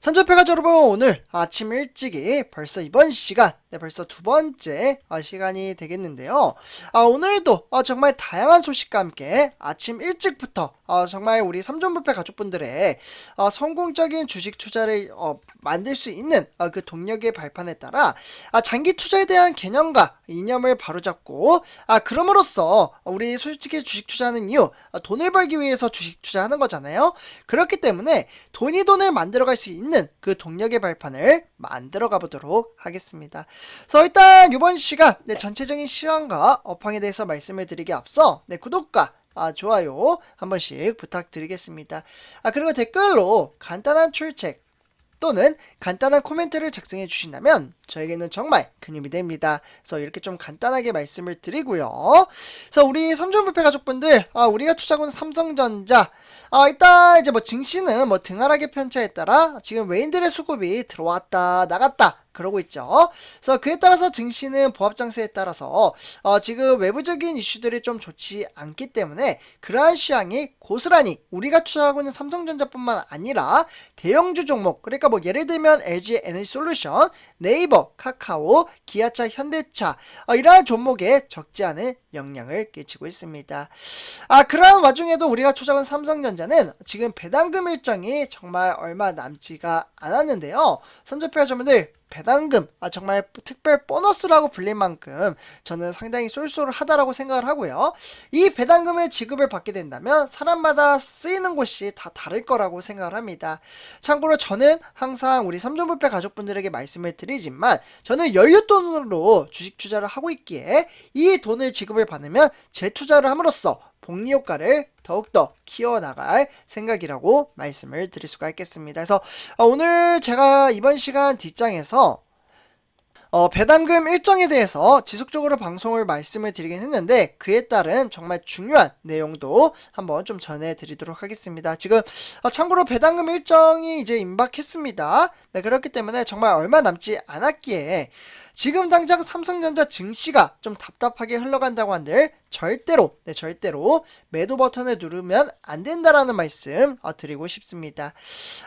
삼전패가 여러분 오늘 아침 일찍이 벌써 이번 시간 네, 벌써 두 번째 아, 시간이 되겠는데요. 아, 오늘도 아, 정말 다양한 소식과 함께 아침 일찍부터 아, 정말 우리 삼전부패 가족분들의 아, 성공적인 주식 투자를 어, 만들 수 있는 아, 그 동력의 발판에 따라 아, 장기 투자에 대한 개념과 이념을 바로잡고 아, 그럼으로써 우리 솔직히 주식 투자하는 이유 아, 돈을 벌기 위해서 주식 투자하는 거잖아요. 그렇기 때문에 돈이 돈을 만들어갈 수 있는 그 동력의 발판을 만들어 가보도록 하겠습니다. 그래서 일단 이번 시간 네, 전체적인 시황과 업황에 대해서 말씀을 드리기 앞서 네, 구독과 아, 좋아요 한 번씩 부탁드리겠습니다. 아, 그리고 댓글로 간단한 출첵 또는 간단한 코멘트를 작성해 주신다면 저에게는 정말 큰 힘이 됩니다. 그래서 이렇게 좀 간단하게 말씀을 드리고요. 그래서 우리 삼성부패 가족분들, 아, 우리가 투자군 삼성전자, 아, 일단 이제 뭐 증시는 뭐 등하락의 편차에 따라 지금 외인들의 수급이 들어왔다 나갔다 그러고 있죠. 그래서 그에 따라서 증시는 보합 장세에 따라서 어, 지금 외부적인 이슈들이 좀 좋지 않기 때문에 그러한 시황이 고스란히 우리가 투자하고 있는 삼성전자뿐만 아니라 대형주 종목 그러니까 뭐 예를 들면 LG 에너지솔루션, 네이버, 카카오, 기아차, 현대차 어, 이러한 종목에 적지 않은 영향을 끼치고 있습니다. 아 그러한 와중에도 우리가 투자한 삼성전자는 지금 배당금 일정이 정말 얼마 남지가 않았는데요. 선조표 여러분들 배당금, 아, 정말 특별 보너스라고 불릴 만큼 저는 상당히 쏠쏠하다라고 생각을 하고요. 이 배당금을 지급을 받게 된다면 사람마다 쓰이는 곳이 다 다를 거라고 생각을 합니다. 참고로 저는 항상 우리 삼존부패 가족분들에게 말씀을 드리지만 저는 연료돈으로 주식 투자를 하고 있기에 이 돈을 지급을 받으면 재투자를 함으로써 복리 효과를 더욱더 키워나갈 생각이라고 말씀을 드릴 수가 있겠습니다. 그래서 어, 오늘 제가 이번 시간 뒷장에서 어, 배당금 일정에 대해서 지속적으로 방송을 말씀을 드리긴 했는데 그에 따른 정말 중요한 내용도 한번 좀 전해드리도록 하겠습니다. 지금 어, 참고로 배당금 일정이 이제 임박했습니다. 네, 그렇기 때문에 정말 얼마 남지 않았기에 지금 당장 삼성전자 증시가 좀 답답하게 흘러간다고 한들 절대로 네 절대로 매도 버튼을 누르면 안 된다라는 말씀 어, 드리고 싶습니다.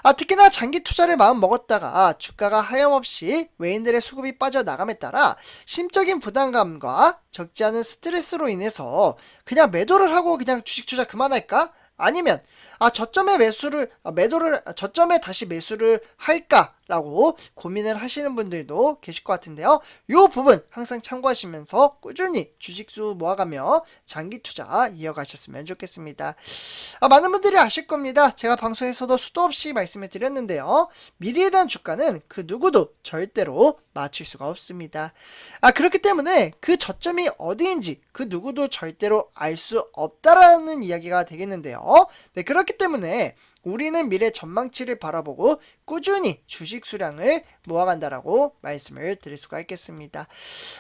아 특히나 장기 투자를 마음 먹었다가 주가가 하염없이 외인들의 수급이 빠져 나감에 따라 심적인 부담감과 적지 않은 스트레스로 인해서 그냥 매도를 하고 그냥 주식 투자 그만할까? 아니면 아 저점에 매수를 아, 매도를 아, 저점에 다시 매수를 할까 라고 고민을 하시는 분들도 계실 것 같은데요. 이 부분 항상 참고하시면서 꾸준히 주식수 모아가며 장기 투자 이어가셨으면 좋겠습니다. 아, 많은 분들이 아실 겁니다. 제가 방송에서도 수도 없이 말씀을 드렸는데요. 미래에 대한 주가는 그 누구도 절대로 맞출 수가 없습니다. 아 그렇기 때문에 그 저점이 어디인지 그 누구도 절대로 알 수 없다라는 이야기가 되겠는데요. 네 그렇기 때문에 우리는 미래 전망치를 바라보고 꾸준히 주식 수량을 모아간다라고 말씀을 드릴 수가 있겠습니다.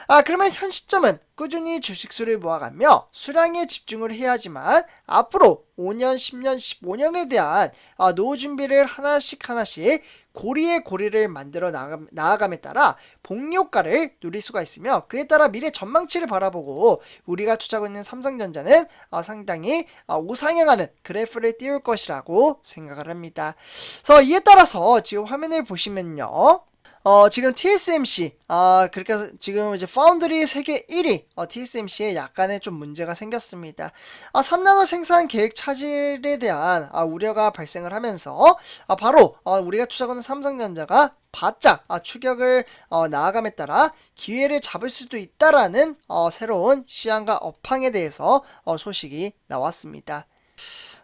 아, 그러면 현 시점은 꾸준히 주식수를 모아가며 수량에 집중을 해야지만 앞으로 5년, 10년, 15년에 대한 아, 노후 준비를 하나씩 하나씩 고리에 고리를 만들어 나아감에 따라 복리효과를 누릴 수가 있으며 그에 따라 미래 전망치를 바라보고 우리가 투자하고 있는 삼성전자는 어, 상당히 어, 우상향하는 그래프를 띄울 것이라고 생각을 합니다. 그래서 이에 따라서 지금 화면을 보시면요. 어, 지금 TSMC, 아, 그렇게 해서 지금 이제 파운드리 세계 1위, 어, TSMC에 약간의 좀 문제가 생겼습니다. 아, 3나노 생산 계획 차질에 대한 아, 우려가 발생을 하면서, 아, 바로, 어, 우리가 투자하는 삼성전자가 바짝 아, 추격을 어, 나아감에 따라 기회를 잡을 수도 있다라는 어, 새로운 시향과 업황에 대해서 어, 소식이 나왔습니다.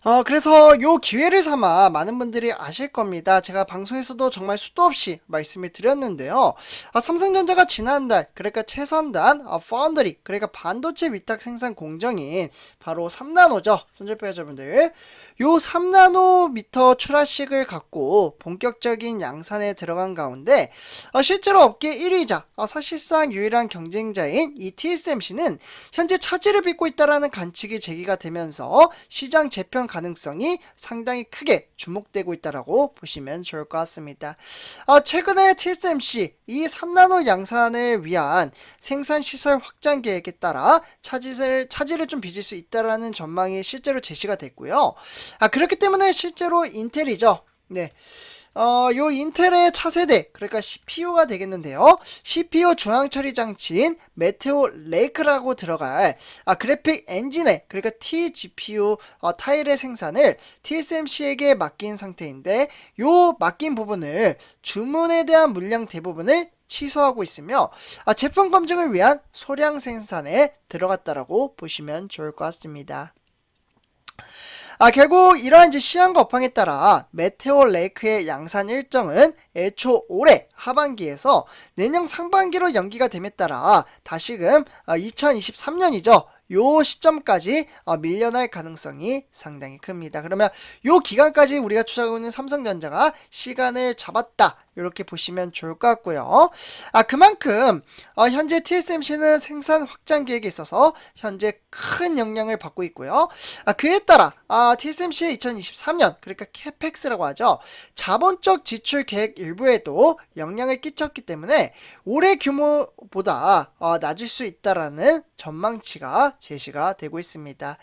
어, 그래서 요 기회를 삼아 많은 분들이 아실 겁니다. 제가 방송에서도 정말 수도 없이 말씀을 드렸는데요. 아, 삼성전자가 지난달, 그러니까 최선단, 아, 파운드리, 그러니까 반도체 위탁 생산 공정인 바로 3나노죠. 선절표 여러분들. 요 3나노미터 출하식을 갖고 본격적인 양산에 들어간 가운데, 어, 실제로 업계 1위자, 어, 사실상 유일한 경쟁자인 이 TSMC는 현재 차질을 빚고 있다라는 관측이 제기가 되면서 시장 재평 가능성이 상당히 크게 주목되고 있다라고 보시면 좋을 것 같습니다. 어, 최근에 TSMC 이 3나노 양산을 위한 생산 시설 확장 계획에 따라 차질을 차질을 좀 빚을 수 있다라는 전망이 실제로 제시가 됐고요. 아 그렇기 때문에 실제로 인텔이죠. 네. 어, 요 인텔의 차세대, 그러니까 CPU가 되겠는데요. CPU 중앙 처리 장치인 메테오 레이크라고 들어갈 아, 그래픽 엔진의, 그러니까 TGPU 어, 타일의 생산을 TSMC에게 맡긴 상태인데, 요 맡긴 부분을 주문에 대한 물량 대부분을 취소하고 있으며 아, 제품 검증을 위한 소량 생산에 들어갔다라고 보시면 좋을 것 같습니다. 아, 결국 이러한 이제 시한과 업황에 따라 메테오 레이크의 양산 일정은 애초 올해 하반기에서 내년 상반기로 연기가 됨에 따라 다시금 2023년이죠. 요 시점까지 어, 밀려날 가능성이 상당히 큽니다. 그러면 요 기간까지 우리가 투자하고 있는 삼성전자가 시간을 잡았다. 이렇게 보시면 좋을 것 같고요. 아 그만큼 어, 현재 TSMC는 생산 확장 계획에 있어서 현재 큰 영향을 받고 있고요. 아 그에 따라 아, TSMC의 2023년 그러니까 캐펙스라고 하죠. 자본적 지출 계획 일부에도 영향을 끼쳤기 때문에 올해 규모보다 어, 낮을 수 있다라는 전망치가 제시가 되고 있습니다.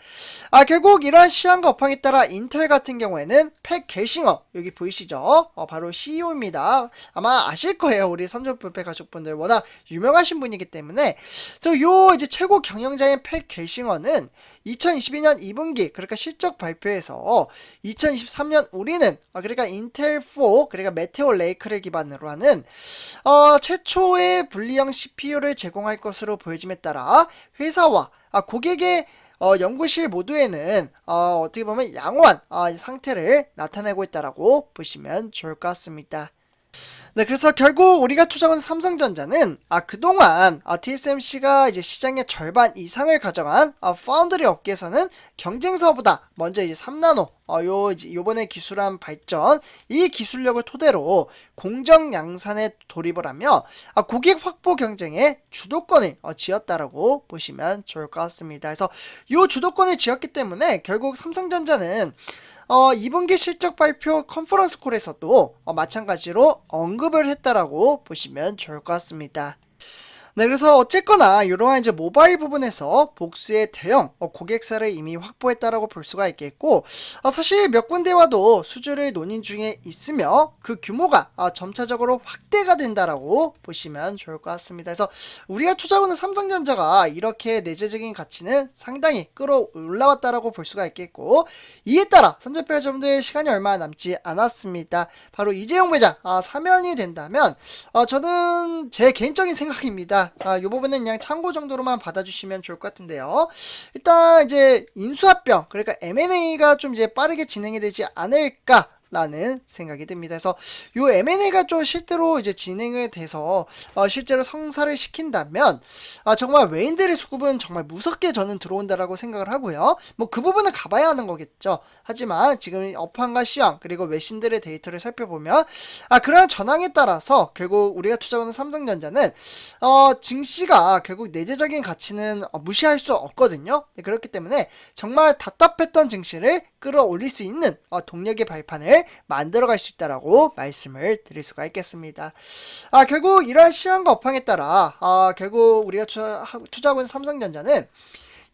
아 결국 이러한 시황과 업황에 따라 인텔 같은 경우에는 팩 겔싱어 여기 보이시죠? 어, 바로 CEO입니다. 아마 아실 거예요. 우리 삼성불패 가족분들 워낙 유명하신 분이기 때문에 저요 이제 최고 경영자인 팩 겔싱어는 2022년 2분기 그러니까 실적 발표에서 2023년 우리는 아, 그러니까 인텔 4 그러니까 메테오 레이크를 기반으로 하는 어, 최초의 분리형 CPU를 제공할 것으로 보여짐에 따라 회사와 아, 고객의 어, 연구실 모두에는 어, 어떻게 보면 양호한 어, 상태를 나타내고 있다라고 보시면 좋을 것 같습니다. 네, 그래서 결국 우리가 투자한 삼성전자는 아 그동안 아, TSMC가 이제 시장의 절반 이상을 가져간 아, 파운드리 업계에서는 경쟁사보다 먼저 이제 3나노 어, 요 요번에 기술한 발전 이 기술력을 토대로 공정 양산에 돌입을 하며 아, 고객 확보 경쟁에 주도권을 어, 쥐었다라고 보시면 좋을 것 같습니다. 그래서 요 주도권을 쥐었기 때문에 결국 삼성전자는 어, 2분기 실적 발표 컨퍼런스 콜에서도 어, 마찬가지로 언급을 했다라고 보시면 좋을 것 같습니다. 네, 그래서 어쨌거나 이러한 이제 모바일 부분에서 복수의 대형 어, 고객사를 이미 확보했다라고 볼 수가 있겠고 어, 사실 몇 군데와도 수주를 논의 중에 있으며 그 규모가 어, 점차적으로 확대가 된다라고 보시면 좋을 것 같습니다. 그래서 우리가 투자하는 삼성전자가 이렇게 내재적인 가치는 상당히 끌어올라왔다라고 볼 수가 있겠고 이에 따라 선전패자분들 시간이 얼마 남지 않았습니다. 바로 이재용 회장 아, 사면이 된다면 어, 저는 제 개인적인 생각입니다. 아, 이 부분은 그냥 참고 정도로만 받아주시면 좋을 것 같은데요. 일단 이제 인수합병 그러니까 M&A가 좀 이제 빠르게 진행이 되지 않을까. 라는 생각이 듭니다. 그래서 요 M&A가 좀 실제로 이제 진행을 돼서 어, 실제로 성사를 시킨다면 아, 정말 외인들의 수급은 정말 무섭게 저는 들어온다라고 생각을 하고요. 뭐 그 부분은 가봐야 하는 거겠죠. 하지만 지금 업황과 시황 그리고 외신들의 데이터를 살펴보면 아 그러한 전황에 따라서 결국 우리가 투자하는 삼성전자는 어, 증시가 결국 내재적인 가치는 어, 무시할 수 없거든요. 네, 그렇기 때문에 정말 답답했던 증시를 끌어올릴 수 있는 어, 동력의 발판을 만들어갈 수 있다라고 말씀을 드릴 수가 있겠습니다. 아 결국 이러한 시황과 업황에 따라 아 결국 우리가 투자, 투자하고 있는 삼성전자는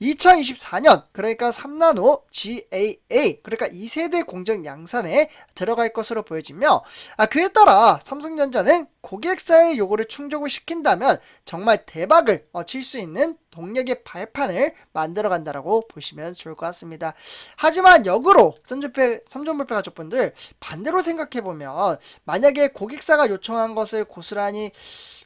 2024년 그러니까 3나노 GAA 그러니까 2세대 공정 양산에 들어갈 것으로 보여지며 아 그에 따라 삼성전자는 고객사의 요구를 충족을 시킨다면 정말 대박을 어, 칠 수 있는 동력의 발판을 만들어 간다라고 보시면 좋을 것 같습니다. 하지만 역으로 삼존불패 삼존불패 가족분들 반대로 생각해 보면 만약에 고객사가 요청한 것을 고스란히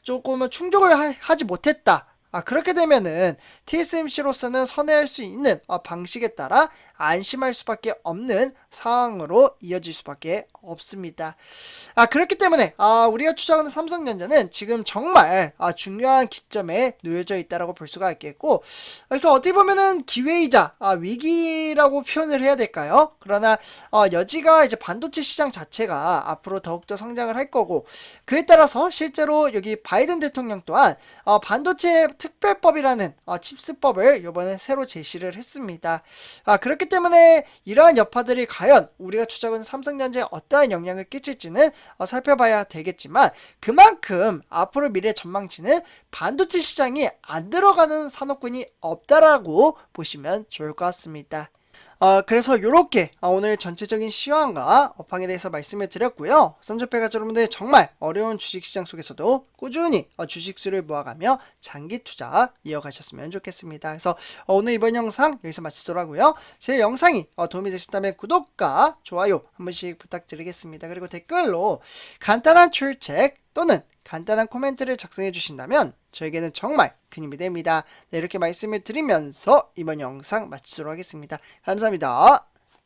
조금은 충족을 하, 하지 못했다. 아, 그렇게 되면은 TSMC로서는 선회할 수 있는 어, 방식에 따라 안심할 수밖에 없는 상황으로 이어질 수밖에 없습니다. 아, 그렇기 때문에 아, 우리가 추정하는 삼성전자는 지금 정말 아, 중요한 기점에 놓여져 있다라고 볼 수가 있겠고 그래서 어떻게 보면은 기회이자 아, 위기라고 표현을 해야 될까요? 그러나 어, 여지가 이제 반도체 시장 자체가 앞으로 더욱더 성장을 할 거고 그에 따라서 실제로 여기 바이든 대통령 또한 어, 반도체 특별법이라는 어, 칩스법을 이번에 새로 제시를 했습니다. 아, 그렇기 때문에 이러한 여파들이 과연 우리가 추적은 삼성전자에 어떠한 영향을 끼칠지는 어, 살펴봐야 되겠지만 그만큼 앞으로 미래 전망치는 반도체 시장이 안 들어가는 산업군이 없다라고 보시면 좋을 것 같습니다. 어, 그래서 이렇게 오늘 전체적인 시황과 업황에 대해서 말씀을 드렸고요. 선조패가 여러분들 정말 어려운 주식시장 속에서도 꾸준히 어, 주식수를 모아가며 장기 투자 이어가셨으면 좋겠습니다. 그래서 어, 오늘 이번 영상 여기서 마치도록 하고요. 제 영상이 어, 도움이 되셨다면 구독과 좋아요 한 번씩 부탁드리겠습니다. 그리고 댓글로 간단한 출첵 또는 간단한 코멘트를 작성해 주신다면 저에게는 정말 큰 힘이 됩니다. 네, 이렇게 말씀을 드리면서 이번 영상 마치도록 하겠습니다. 감사합니다.